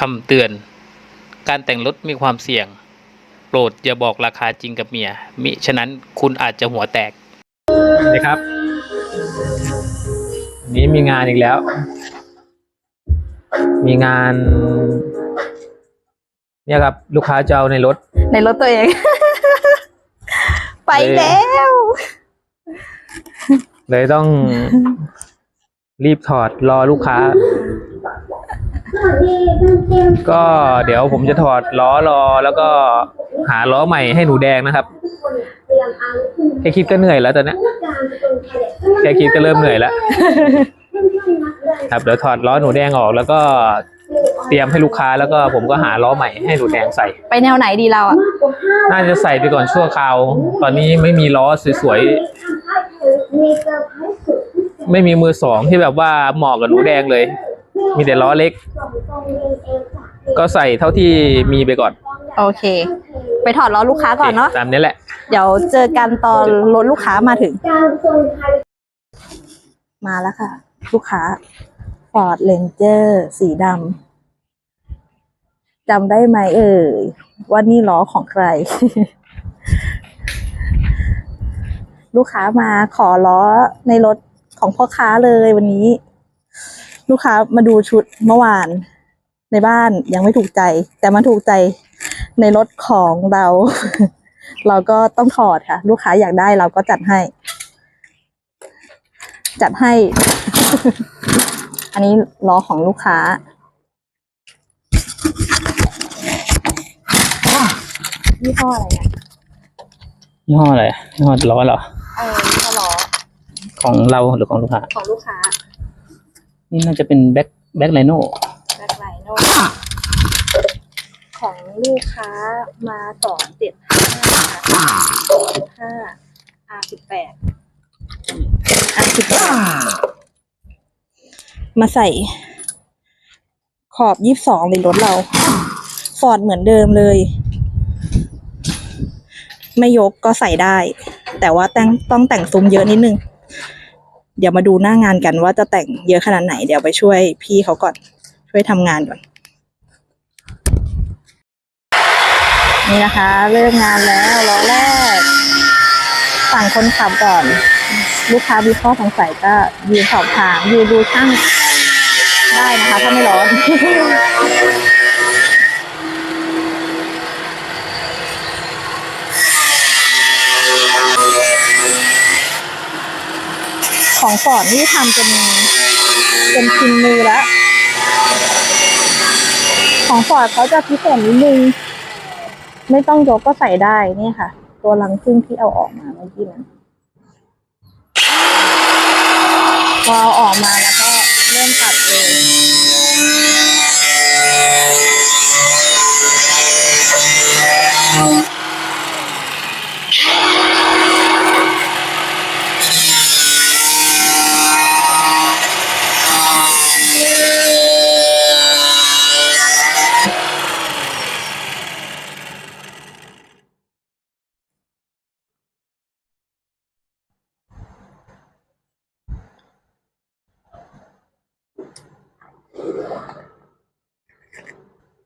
คำเตือน การแต่งรถมีความเสี่ยง โปรดอย่าบอกราคาจริงกับเมีย มิฉะนั้นคุณอาจจะหัวแตกนะครับ นี้มีงานอีกแล้ว มีงาน เนี่ยครับ ลูกค้าจะเอาในรถ ในรถตัวเอง ไปแล้ว เลยต้องรีบถอดรอลูกค้า ก็เดี๋ยวผมจะถอดล้อรอแล้วก็หาล้อใหม่ให้หนูแดงนะครับ แค่คิดก็เหนื่อยแล้วตอนเนี้ยแค่คิดก็เริ่มเหนื่อยแล้ว ครับเดี๋ยวถอดล้อหนูแดงออกแล้วก็เตรียมให้ลูกค้าแล้วก็ผมก็หาล้อใหม่ให้หนูแดงใส่ ไปแนวไหนดีเราอะ น่าจะใส่ไปก่อนชั่วคราว ตอนนี้ไม่มีล้อสวยๆ ไม่มีมือสองที่แบบว่าเหมาะกับหนูแดงเลย มีแต่ล้อเล็ก ก็ใส่เท่าที่มีไปก่อนโอเค ไปถอดล้อลูกค้าก่อนเนาะตามนี้แหละ เดี๋ยวเจอกันตอนรถลูกค้ามาถึง มาแล้วค่ะ ลูกค้า Ford Ranger สีดำจำได้ไหมเอ่ยว่านี่ล้อของใคร ลูกค้ามาขอล้อในรถของพ่อค้าเลยวันนี้ ลูกค้ามาดูชุดเมื่อวาน ในบ้านยังไม่ถูกใจ แต่มาถูกใจในรถของเรา เราก็ต้องถอดค่ะ ลูกค้าอยากได้เราก็จัดให้ จัดให้ อันนี้ล้อของลูกค้ายี่ห้ออะไรเนี่ยยี่ห้ออะไรยี่ห้อล้อเหรอเออยี่ห้อล้อของเราหรือของลูกค้า ของลูกค้า นี่น่าจะเป็นแบ็คแบ็คไลโน่แบล็คไลโน ของลูกค้ามาสองเจ็ดห้าห้า R สิบแปด R สิบแปดมาใส่ ขอบยี่สิบสองในรถเรา ฟอร์ดเหมือนเดิมเลย ไม่ยกก็ใส่ได้ แต่ว่าแต่งต้องแต่งซุ้มเยอะนิดนึง เดี๋ยวมาดูหน้างานกันว่าจะแต่งเยอะขนาดไหน เดี๋ยวไปช่วยพี่เขาก่อน ช่วยทำงานก่อน นี่นะคะ เริ่มงานแล้วล้อแรกสั่งคนขับก่อน ลูกค้ามีข้อสงสัยก็ยืนสอบถามยืนดูช่างได้นะคะ ถ้าไม่ร้อนของฟอร์ดนี่ทำเป็นเป็นพิมพ์มือแล้ว ของฟอร์ดเขาจะพิเศษนิดนึง ไม่ต้องยกก็ใส่ได้นี่ค่ะ ตัวรังพึ่งที่เอาออกมาเมื่อกี้นั้นพอเอาออกมาแล้วก็เริ่มตัดเลย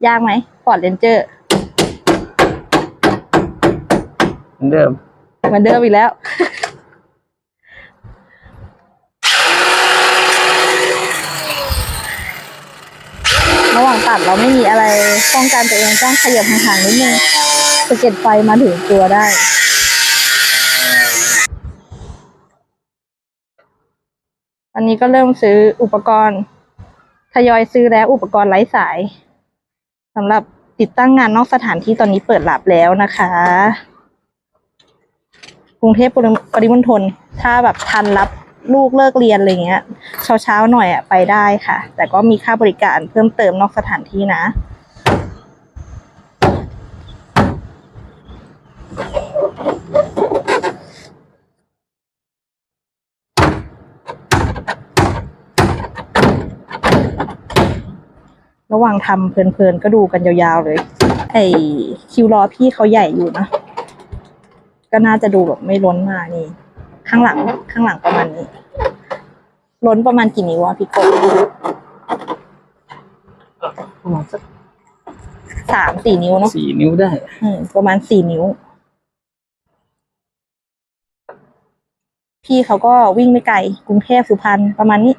ยากไหมฟอร์ดเรนเจอร์เหมือนเดิมเหมือนเดิมอีกแล้ว ระหว่างตัดเราไม่มีอะไรป้องกันตัวเองต้องขยับห่างๆนิดนึงสะเก็ดไฟมาถึงตัวได้อันนี้ก็เริ่มซื้ออุปกรณ์ ทยอยซื้อแล้วอุปกรณ์ไร้สาย สำหรับติดตั้งงานนอกสถานที่ตอนนี้เปิดรับแล้วนะคะ กรุงเทพปริมณฑลถ้าแบบทันรับลูกเลิกเรียนอะไรเงี้ย เช้าเช้าๆหน่อยอะไปได้ค่ะ แต่ก็มีค่าบริการเพิ่มเติมนอกสถานที่นะ ระหว่างทำเพลินๆก็ดูกันยาวๆเลย ไอคิวรอพี่เขาใหญ่อยู่นะ ก็น่าจะดูแบบไม่ล้นมากนี่ ข้างหลังข้างหลังประมาณนี้ ล้นประมาณกี่นิ้วอะพี่กบประมาณสักสามสี่นิ้วเนาะสี่นิ้วได้ อืมประมาณสี่นิ้ว พี่เขาก็วิ่งไม่ไกลกรุงเทพสุพรรณประมาณนี้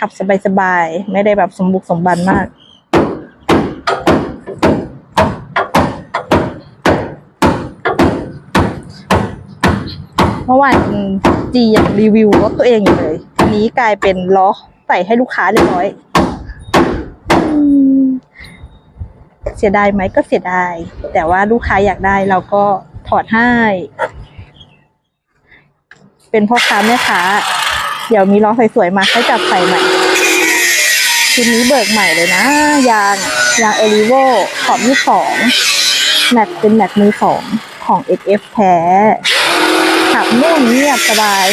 ขับสบายๆ ไม่ได้แบบสมบุกสมบันมาก เมื่อวานจียังรีวิวรถตัวเองอยู่เลย อันนี้กลายเป็นล้อใส่ให้ลูกค้าเรียบร้อย เสียดายไหมก็เสียดาย แต่ว่าลูกค้าอยากได้เราก็ถอดให้ เป็นพ่อค้าแม่ค้าเดี๋ยวมีล้อสวยๆมาให้จับใส่ใหม่ ชุดนี้เบิกใหม่เลยนะ ยางยางเอลิโวขอบยี่สองแม็กเป็นแม็กมือสองของ XF แท้ขับนุ่มเงียบสบาย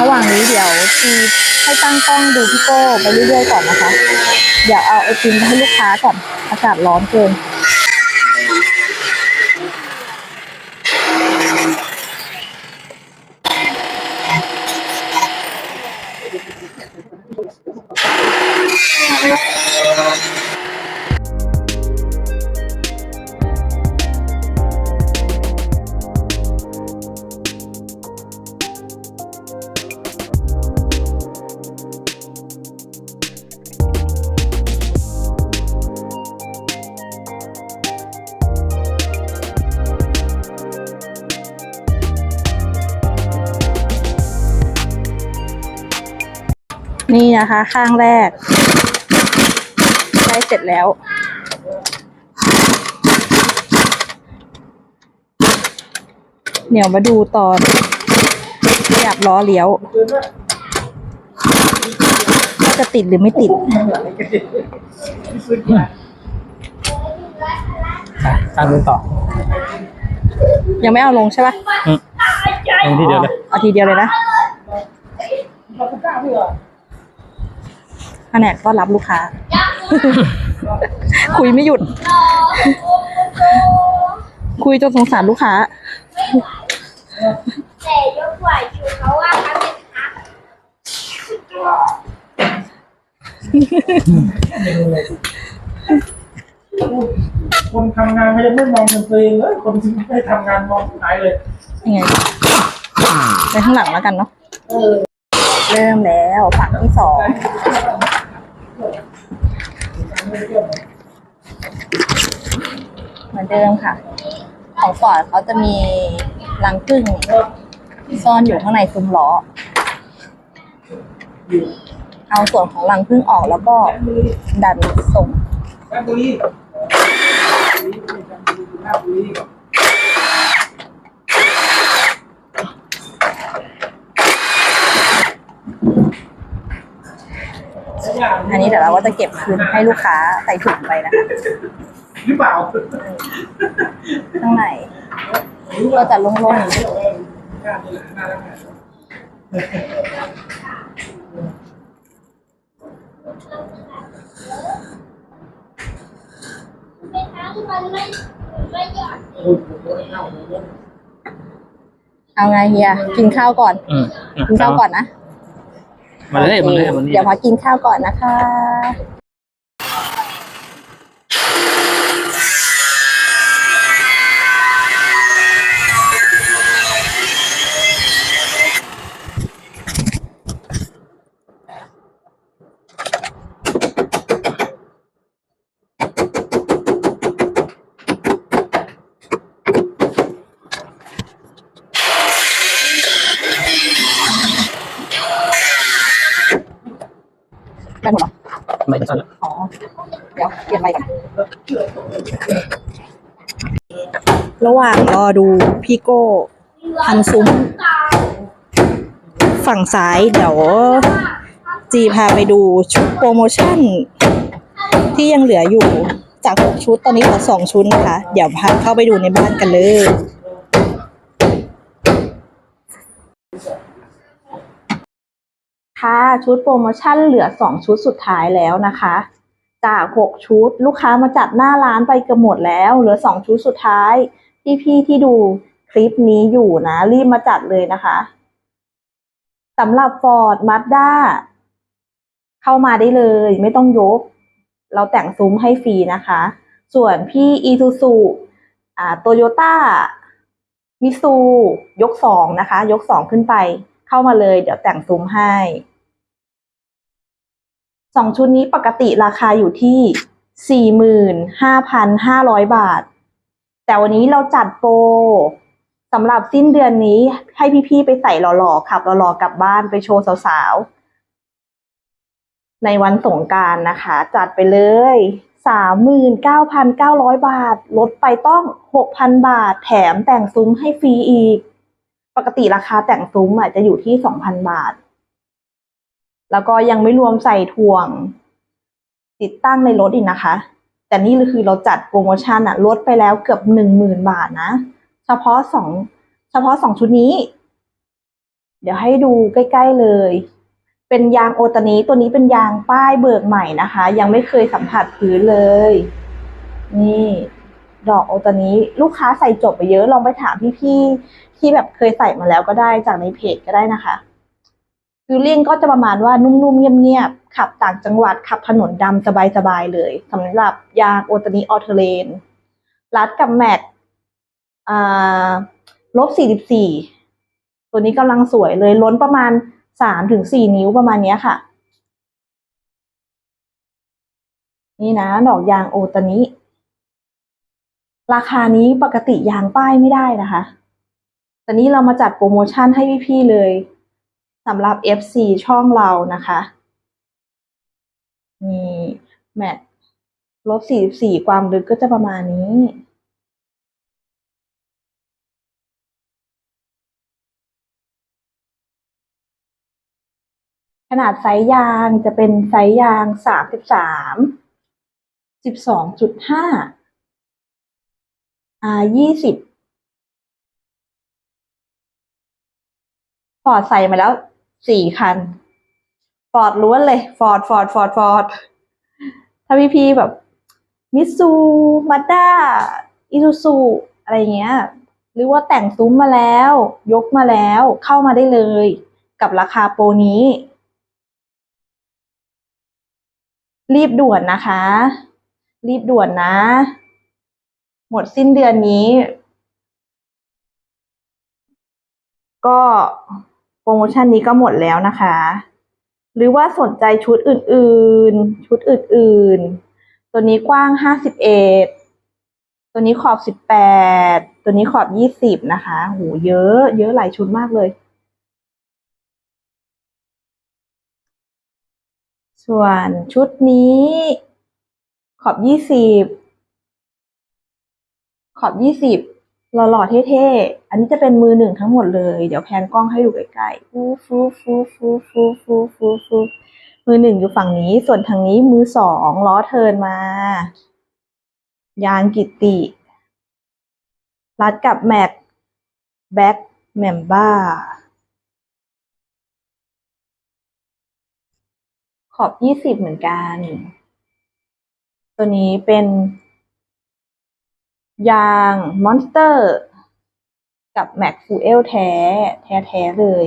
ระหว่างนี้เดี๋ยวทีให้ตั้งกล้องดูพี่โก้ไปเรื่อยๆก่อนนะคะ เดี๋ยวเอาไอติมให้ลูกค้าก่อน อากาศร้อนเกิน นี่นะคะ ข้างแรกใกล้เสร็จแล้ว เดี๋ยวมาดูตอนขยับล้อเลี้ยวว่าจะติดหรือไม่ติด อะตั้งนู้นต่อยังไม่เอาลงใช่ปะอืมลงทีเดียวเลย เอาทีเดียวเลยนะแผ นกต้อนรับลูกค้า คุยไม่หยุด คุยจนสงสารลูกค้าแต่ยกไหวชูเขาว่าเขาเป็นฮักคนทำงานเขายังไม่มองเงินตัวเองเลยคนที่ไม่ทำงานมองหายเลยยังไงไปข้างหลังแล้วกันเนาะเริ่มแล้วฝั่งที่สอง เหมือนเดิมค่ะ ของฟอร์ดเขาจะมีรังผึ้งซ่อนอยู่ข้างในซุ้มล้อ เอาส่วนของรังผึ้งออกแล้วก็ดันส่ง แค่บุรีหน้าบุรี อันนี้เดี๋ยวเราก็จะเก็บคืนให้ลูกค้าใส่ถุงไปนะคะหรือเปล่าข้างในก็จะโล่งๆเป็นทั้งมันไม่ไม่หยอดเอาไงเฮียกินข้าวก่อนอืมกินข้าวก่อนนะ มาเลยมาเลยมาเลยเดี๋ยวมากินข้าวก่อนนะคะ ระหว่างรอดูพี่โก้ทำซุ้ม ฝั่งซ้ายเดี๋ยว จีพาไปดูชุดโปรโมชั่น ที่ยังเหลืออยู่จากหกชุดตอนนี้เหลือสองชุดนะคะ เดี๋ยวพาเข้าไปดูในบ้านกันเลยค่ะชุดโปรโมชั่นเหลือสองชุดสุดท้ายแล้วนะคะ จากหกชุด ลูกค้ามาจัดหน้าร้านไปเกือบหมดแล้ว เหลือสองชุดสุดท้าย พี่ๆที่ดูคลิปนี้อยู่นะ รีบมาจัดเลยนะคะสำหรับ Ford Mazda เข้ามาได้เลย ไม่ต้องยก เราแต่งซุ้มให้ฟรีนะคะ ส่วนพี่ Isuzu อ่าโตโยต้ามิซูยกสองนะคะ ยกสองขึ้นไป เข้ามาเลย เดี๋ยวแต่งซุ้มให้สองชุดนี้ปกติราคาอยู่ที่สี่หมื่นห้าพันห้าร้อยบาท แต่วันนี้เราจัดโปรสำหรับสิ้นเดือนนี้ให้พี่ๆไปใส่หล่อๆขับหล่อๆกลับบ้านไปโชว์สาวๆ ในวันสงการนะคะ จัดไปเลยสามหมื่นเก้าพันเก้าร้อยบาท ลดไปต้องหกพันบาท แถมแต่งซุ้มให้ฟรีอีก ปกติราคาแต่งซุ้มอะจะอยู่ที่สองพันบาท แล้วก็ยังไม่รวมใส่ถ่วง ติดตั้งในรถอีกนะคะ แต่นี่คือเราจัดโปรโมชั่นอะลดไปแล้วเกือบหนึ่งหมื่นบาทนะ เฉพาะสองเฉพาะสองชุดนี้ เดี๋ยวให้ดูใกล้ ๆเลย เป็นยางโอตานี้ตัวนี้เป็นยางป้ายเบิกใหม่นะคะ ยังไม่เคยสัมผัสพื้นเลย นี่ ดอกโอตานี้ลูกค้าใส่จบไปเยอะลองไปถามพี่ๆที่แบบเคยใส่มาแล้วก็ได้จากในเพจก็ได้นะคะ ฟิลลิ่งก็จะประมาณว่านุ่มๆเงียบๆขับต่างจังหวัดขับถนนดำสบายๆเลยสำหรับยางโอตานิออเทเลนรัดกับแม็กอ่าลบสี่สิบสี่ตัวนี้กำลังสวยเลยล้นประมาณสามถึงสี่นิ้วประมาณเนี้ยค่ะ นี่นะ ดอกยางโอตานิราคานี้ปกติยางป้ายไม่ได้นะคะแต่นี้เรามาจัดโปรโมชั่นให้พี่ๆเลย สำหรับ FC ช่องเรานะคะมีแมทลบ44ความลึกก็จะประมาณนี้ ขนาดไซส์ยางจะเป็นไซส์ยาง33 12.5 R 20ฟอดใส่มาแล้ว สี่คัน ฟอร์ดล้วนเลย ฟอร์ด ฟอร์ด ฟอร์ด ฟอร์ด ถ้าพี่พี่แบบ มิซูมาด้าอิซูซูอะไรเงี้ย หรือว่าแต่งซุ้มมาแล้ว ยกมาแล้ว เข้ามาได้เลย กับราคาโปรนี้ รีบด่วนนะคะ รีบด่วนนะ หมดสิ้นเดือนนี้ ก็ รโมชั่นนี้ก็หมดแล้วนะคะ หรือว่าสนใจชุดอื่นๆ ชุดอื่นๆ ตัวนี้กว้างห้าสิบเอตัวนี้ขอบสิบแปดตัวนี้ขอบยี่สิบนะคะโหเยอะ เยอะหลายชุดมากเลย ส่วนชุดนี้ ขอบยี่สิบขอบยี่สิบ หล่อๆเท่ๆ อันนี้จะเป็นมือหนึ่งทั้งหมดเลย เดี๋ยวแพนกล้องให้ดูใกล้ๆฟูฟูฟูฟูฟูฟูฟูฟูมือหนึ่งอยู่ฝั่งนี้ ส่วนทางนี้มือสองล้อเทินมา ยางกิตติรัดกับแม็กแบ็กแมมบ้า ขอบยี่สิบเหมือนกัน ตัวนี้เป็น ยางมอนสเตอร์ กับแม็กฟูเอลแท้ แท้แท้เลย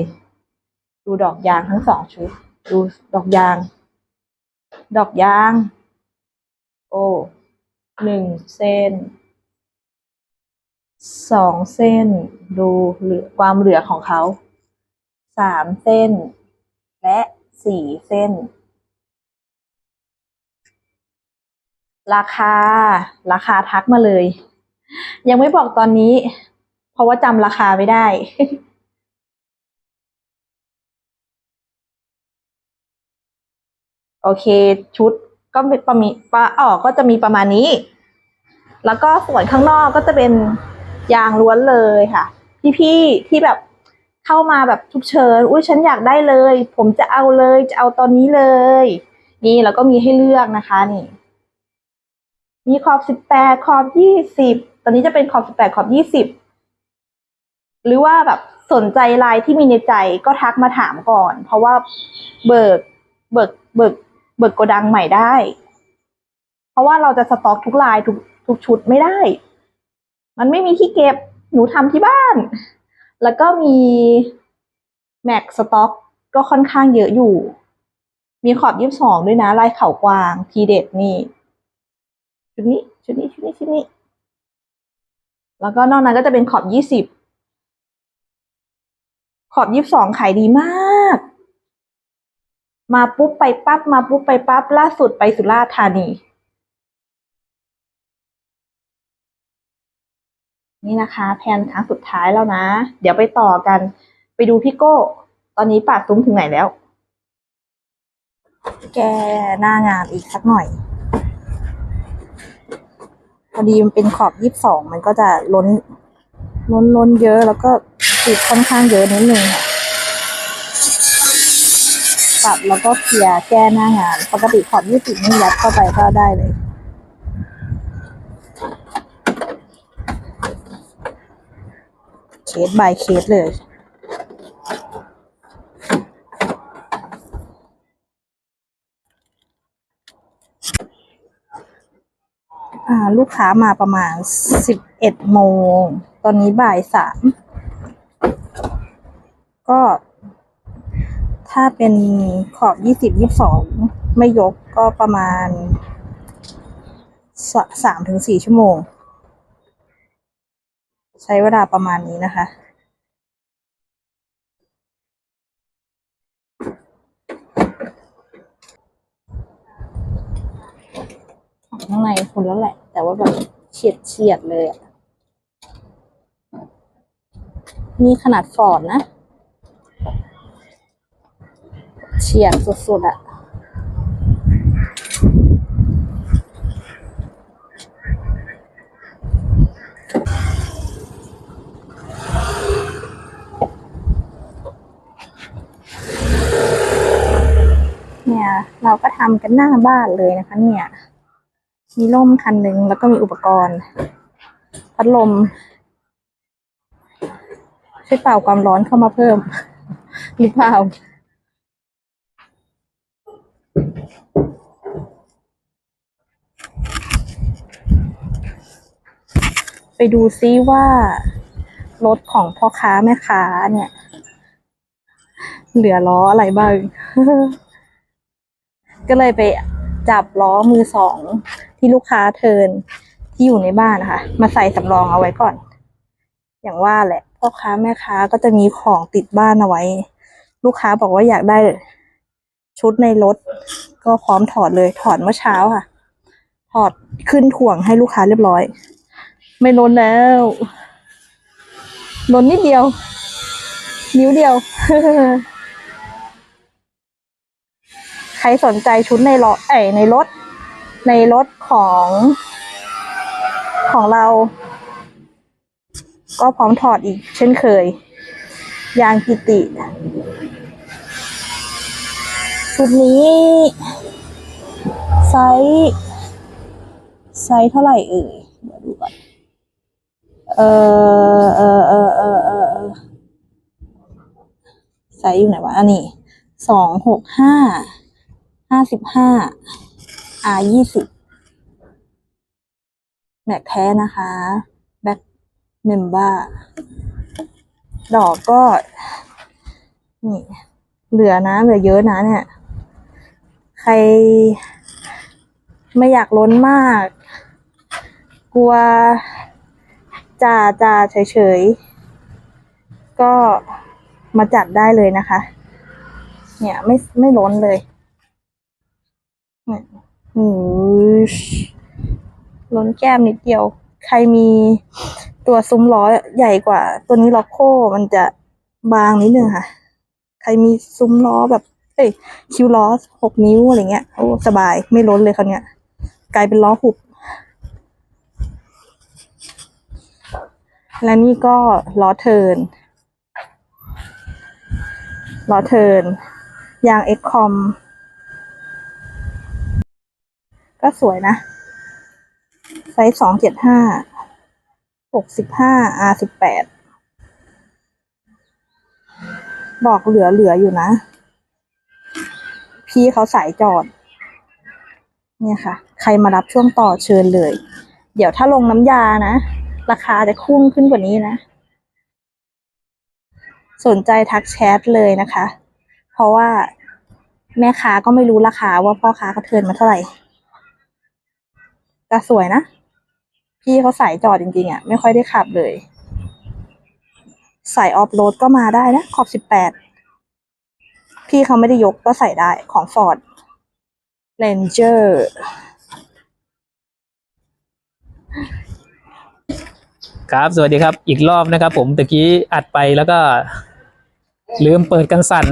ดูดอกยางทั้งสองชุด ดูดอกยาง ดอกยาง โอ้หนึ่งเส้นสองเส้น ดูเหลือความเหลือของเขาสามเส้น และสี่เส้น ราคา ราคาทักมาเลย ยังไม่บอกตอนนี้ เพราะว่าจำราคาไม่ได้โอเค ชุดก็เป็นประมีปะออกก็จะมีประมาณนี้ แล้วก็ส่วนข้างนอกก็จะเป็นยางล้วนเลยค่ะ พี่ๆที่แบบเข้ามาแบบฉุกเฉินอุ้ยฉันอยากได้เลย ผมจะเอาเลยจะเอาตอนนี้เลย นี่แล้วก็มีให้เลือกนะคะนี่ มีขอบสิบแปดขอบยี่สิบ ตอนนี้จะเป็นขอบสิบแปดขอบยี่สิบหรือว่าแบบสนใจลายที่มีในใจก็ทักมาถามก่อน เพราะว่าเบิกเบิกเบิกเบิกโกดังใหม่ได้ เพราะว่าเราจะสต็อกทุกลายทุกทุกชุดไม่ได้ มันไม่มีที่เก็บหนูทำที่บ้าน แล้วก็มีแม็กสต็อกก็ค่อนข้างเยอะอยู่ มีขอบยี่สิบสองด้วยนะลายเขากวางทีเด็ดนี่ชุดนี้ชุดนี้ชุดนี้ชุดนี้ แล้วก็นอกนั้นก็จะเป็นขอบยี่สิบ ขอบยี่สิบสองขายดีมาก มาปุ๊บไปปั๊บ มาปุ๊บไปปั๊บ ล่าสุดไปสุราษฎร์ธานี นี่นะคะแผนครั้งสุดท้ายแล้วนะ เดี๋ยวไปต่อกัน ไปดูพี่โก้ ตอนนี้ปาดซุ้มถึงไหนแล้ว แกหน้างานอีกสักหน่อย พอดีมันเป็นขอบยี่สิบสองมันก็จะล้น ล้นล้นเยอะแล้วก็ติดค่อนข้างเยอะนิดนึงค่ะปรับแล้วก็เคลียร์แก้หน้างาน ปกติขอบยี่สิบนี่ยัดเข้าไปก็ได้เลยเคส by เคสเลย ลูกค้ามาประมาณสิบเอ็ดโมง ตอนนี้บ่ายสามก็ ถ้าเป็นขอบยี่สิบยี่สองไม่ยกก็ประมาณสามถึงสี่ชั่วโมง ใช้เวลาประมาณนี้นะคะ ข้างในคนแล้วแหละ แต่ว่าแบบเฉียดเฉียดเลยอะนี่ขนาดฟอร์ดนะ เฉียดสุดๆอะเนี่ยเราก็ทำกันหน้าบ้านเลยนะคะเนี่ย มีร่มคันหนึ่งแล้วก็มีอุปกรณ์ พัดลมช่วยเป่าความร้อนเข้ามาเพิ่ม หรือเปล่าไปดูซิว่ารถของพ่อค้าแม่ค้าเนี่ย เหลือล้ออะไรบ้าง ก็เลยไปจับล้อมือสอง ที่ลูกค้าเทินที่อยู่ในบ้านนะคะ มาใส่สำรองเอาไว้ก่อน อย่างว่าแหละพ่อค้าแม่ค้าก็จะมีของติดบ้านเอาไว้ ลูกค้าบอกว่าอยากได้ชุดในรถ ก็พร้อมถอดเลย ถอดเมื่อเช้าค่ะ ถอดขึ้นถ่วงให้ลูกค้าเรียบร้อย ไม่ล้นแล้วล้นนิดเดียว นิ้วเดียว ใครสนใจชุดในรถเอ้ยในรถ ในรถของของเรา ก็พร้อมถอดอีกเช่นเคย ยางกิติ ชุดนี้ ไซส์ไซส์เท่าไหร่เอ่ยเดี๋ยวดูก่อนเออเออเออเออเออเออไซส์อยู่ไหนวะอันนี้สองหกห้าห้าสิบห้า R ยี่สิบแม็กแท้นะคะแบ็คเมมเบ้าดอกก็นี่เหลือนะเหลือเยอะนะเนี่ย ใครไม่อยากล้นมาก กลัวจ่าจ่าเฉยๆ ก็มาจัดได้เลยนะคะ เนี่ยไม่ไม่ล้นเลยเนี่ย ล้นแก้มนิดเดียว ใครมีตัวซุ้มล้อใหญ่กว่า ตัวนี้ล็อกโคมันจะบางนิดนึงค่ะ ใครมีซุ้มล้อแบบ เอ้ย คิวล้อหกนิ้วอะไรเงี้ย โอ้ สบาย ไม่ล้นเลยคราวเนี้ย กลายเป็นล้อหุบ และนี่ก็ล้อเทิน ล้อเทิน ยางเอ็กคอม ก็สวยนะ ไซส์สองเจ็ดห้าหกสิบห้า R สิบแปดบอกเหลือเหลืออยู่นะ พี่เขาสายจอด เนี่ยค่ะ ใครมารับช่วงต่อเชิญเลย เดี๋ยวถ้าลงน้ำยานะ ราคาจะพุ่งขึ้นกว่านี้นะ สนใจทักแชทเลยนะคะ เพราะว่าแม่ค้าก็ไม่รู้ราคาว่าพ่อค้าเขาเทิร์นมาเท่าไหร่ แต่สวยนะ พี่เขาสายจอดจริงๆอะ ไม่ค่อยได้ขับเลย ใส่ออฟโรดก็มาได้นะ ขอบสิบแปด พี่เขาไม่ได้ยกก็ใส่ได้ของ Ford Ranger ครับ สวัสดีครับ อีกรอบนะครับผมตะกี้อัดไปแล้วก็ ลืมเปิดกันสั่น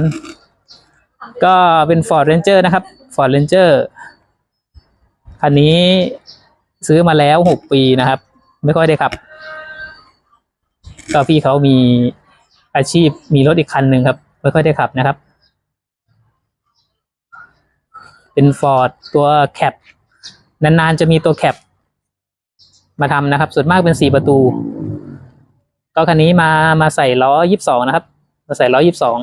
ก็เป็น Ford Ranger นะครับ Ford Ranger คันนี้ ซื้อมาแล้วหกปีนะครับ ไม่ค่อยได้ขับ ก็พี่เขามีอาชีพมีรถอีกคันหนึ่งครับ ไม่ค่อยได้ขับนะครับ เป็น Ford ตัวแคปนานๆจะมีตัวแคปมาทำนะครับ ส่วนมากเป็นสี่ประตู ก็คันนี้มามาใส่ล้อยี่สิบสองนะครับ มาใส่ล้อยี่สิบสอง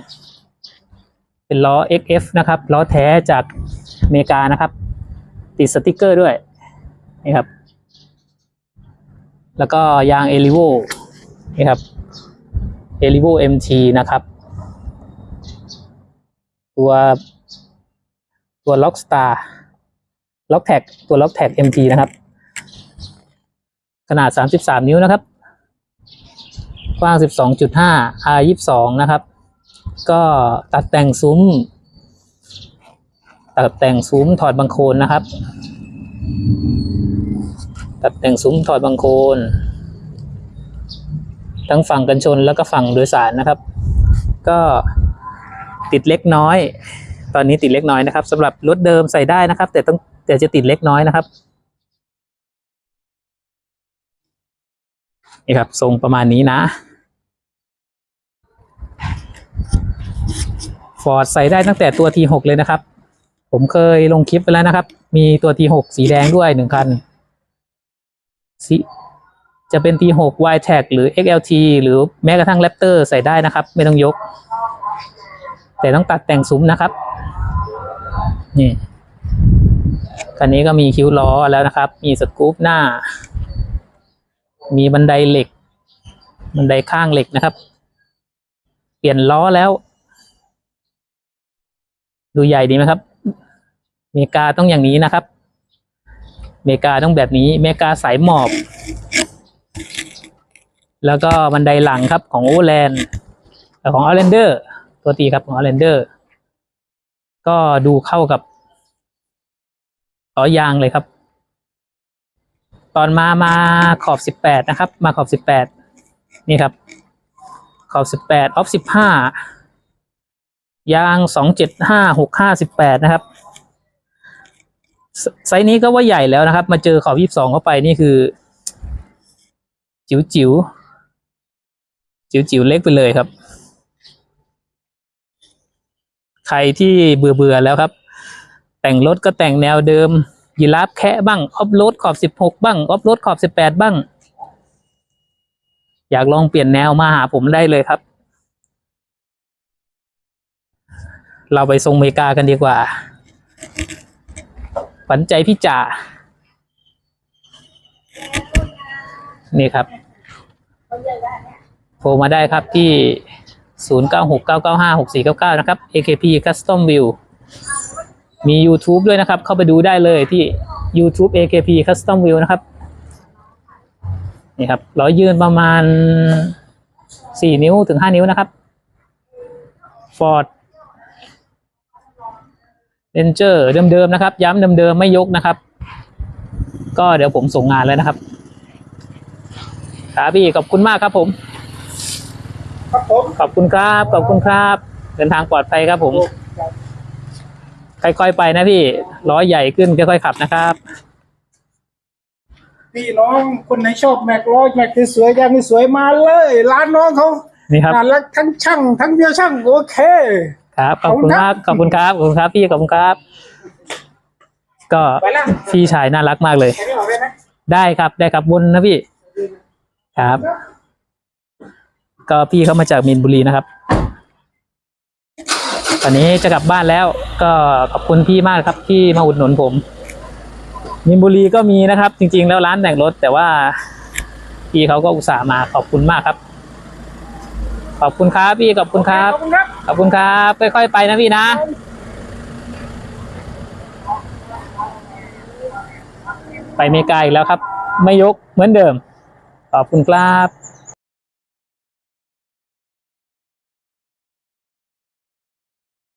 เป็นล้อ XF นะครับล้อแท้จากอเมริกานะครับ ติดสติกเกอร์ด้วย นี่ครับ แล้วก็ยางเอลิโวนี่ครับเอลิโว MT นะครับ ตัวตัวล็อกสตาร์ล็อกแท็กตัวล็อกแท็ก MT นะครับ ขนาด 33 นิ้วนะครับ กว้าง 12.5 R 22นะครับ ก็ตัดแต่งซุ้มตัดแต่งซุ้มถอดบังโคลนนะครับ ตัดแต่งซุ้มถอดบังโคลนทั้งฝั่งกันชนแล้วก็ฝั่งโดยสารนะครับ ก็ติดเล็กน้อย ตอนนี้ติดเล็กน้อยนะครับสำหรับรถเดิมใส่ได้นะครับ แต่ต้องแต่จะติดเล็กน้อยนะครับนี่ครับทรงประมาณนี้นะฟอร์ดใส่ได้ตั้งแต่ตัว T6 เลยนะครับ ผมเคยลงคลิปไปแล้วนะครับ มีตัว T6 สีแดงด้วยหนึ่งคัน จะเป็น T6 y t a g หรือ XLT หรือแม้กระทั่ง Raptor ใส่ได้นะครับ ไม่ต้องยก แต่ต้องตัดแต่งซุ้มนะครับ นี่คันนี้ก็มีคิ้วล้อแล้วนะครับ มีสกู๊ปหน้า มีบันไดเหล็ก บันไดข้างเหล็กนะครับ เปลี่ยนล้อแล้ว ดูใหญ่ดีไหมครับอเมริกาต้องอย่างนี้นะครับ เมกาต้องแบบนี้ เมกาสายหมอบ แล้วก็บันไดหลังครับของโอแลนด์ของออ l เลนเดอร์ตัวตีครับของออ l เลนเดอร์ก็ดูเข้ากับล้อยางเลยครับ ตอนมามาขอบสิบแปดนะครับ มาขอบสิบแปดนี่ครับ ขอบสิบแปดออฟสิบห้ายางสองเจ็ดห้าหกห้าสิบแปดนะครับ ไซส์นี้ก็ว่าใหญ่แล้วนะครับ มาเจอขอบยี่สิบสองเข้าไปนี่คือ จิ๋วจิ๋วจิ๋วจิ๋วเล็กไปเลยครับ ใครที่เบื่อเบื่อแล้วครับ แต่งรถก็แต่งแนวเดิมยีราฟแคะบ้างออฟโรดขอบสิบหกบ้างออฟโรดขอบสิบแปดบ้าง อยากลองเปลี่ยนแนวมาหาผมได้เลยครับ เราไปทรงเมกากันดีกว่า ฝันใจพี่จ่านี่ครับโทรมาได้ครับที่ 0969956499 นะครับ AKP Custom View มี YouTube ด้วยนะครับ เข้าไปดูได้เลยที่ YouTube AKP Custom View นะครับ นี่ครับล้อยืนประมาณ 4 นิ้วถึง 5 นิ้วนะครับ Ford Ranger เดิมๆนะครับ ย้ำเดิมๆไม่ยกนะครับ ก็เดี๋ยวผมส่งงานแล้วนะครับครับพี่ขอบคุณมากครับผมครับผมขอบคุณครับขอบคุณครับ เดินทางปลอดภัยครับผมค่อยๆไปนะพี่ล้อใหญ่ขึ้นค่อยๆขับนะครับ พี่น้องคนไหนชอบแม็กร้อยแม็กสวยๆอย่างสวยๆมาเลย ร้านน้องเขานี่ครับน่ารักทั้งช่าง ทั้งเดียวช่างโอเค ครับขอบคุณมากขอบคุณครับขอบคุณครับพี่ขอบคุณครับ ก็ไปละพี่ชายน่ารักมากเลยแค่นี้ออกได้ไหมได้ครับได้ครับวนนะพี่ครับ ก็พี่เขามาจากมีนบุรีนะครับ ตอนนี้จะกลับบ้านแล้ว ก็ขอบคุณพี่มากครับที่มาอุดหนุนผมมินบุรีก็มีนะครับ จริง ๆ แล้วร้านแต่งรถ แต่ว่าพี่เขาก็อุตส่าห์มาขอบคุณมากครับ ขอบคุณครับพี่ขอบคุณครับ ขอบคุณครับขอบคุณครับค่อยๆไปนะพี่นะ ไปไม่ไกลอีกแล้วครับ ไม่ยกเหมือนเดิม ขอบคุณครับ